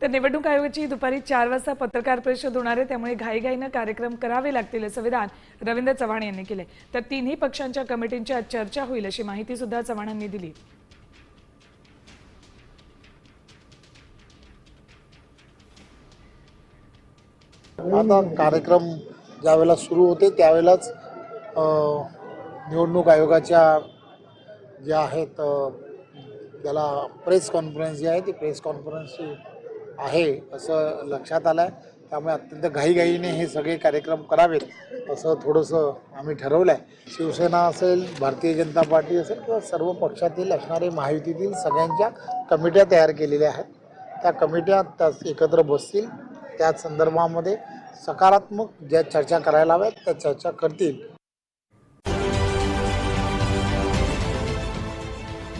तर निवडणूक आयोगाची दुपारी चार वाजता पत्रकार परिषद होणार आहे. त्यामुळे घाईघाईनं कार्यक्रम करावे लागतील असं विधान रवींद्र चव्हाण यांनी केले तर तिन्ही पक्षांच्या कमिटींची आज चर्चा होईल अशी माहिती सुद्धा चव्हाणांनी दिली. आता कार्यक्रम ज्यावेळेला सुरू होते त्यावेळेलाच निवडणूक आयोगाच्या ज्या आहेत त्याला ज्याला प्रेस कॉन्फरन्स जी आहे ती प्रेस कॉन्फरन्सची आहे असं लक्षात आलं आहे त्यामुळे अत्यंत घाईघाईने हे सगळे कार्यक्रम करावेत असं थोडंसं आम्ही ठरवलं आहे शिवसेना असेल भारतीय जनता पार्टी असेल किंवा सर्व पक्षातील असणारे महायुतीतील सगळ्यांच्या कमिट्या तयार केलेल्या आहेत. त्या कमिट्या त्याच एकत्र बसतील. त्या संदर्भामध्ये सकारात्मक ज्या चर्चा करायला हव्यात त्या चर्चा करतील.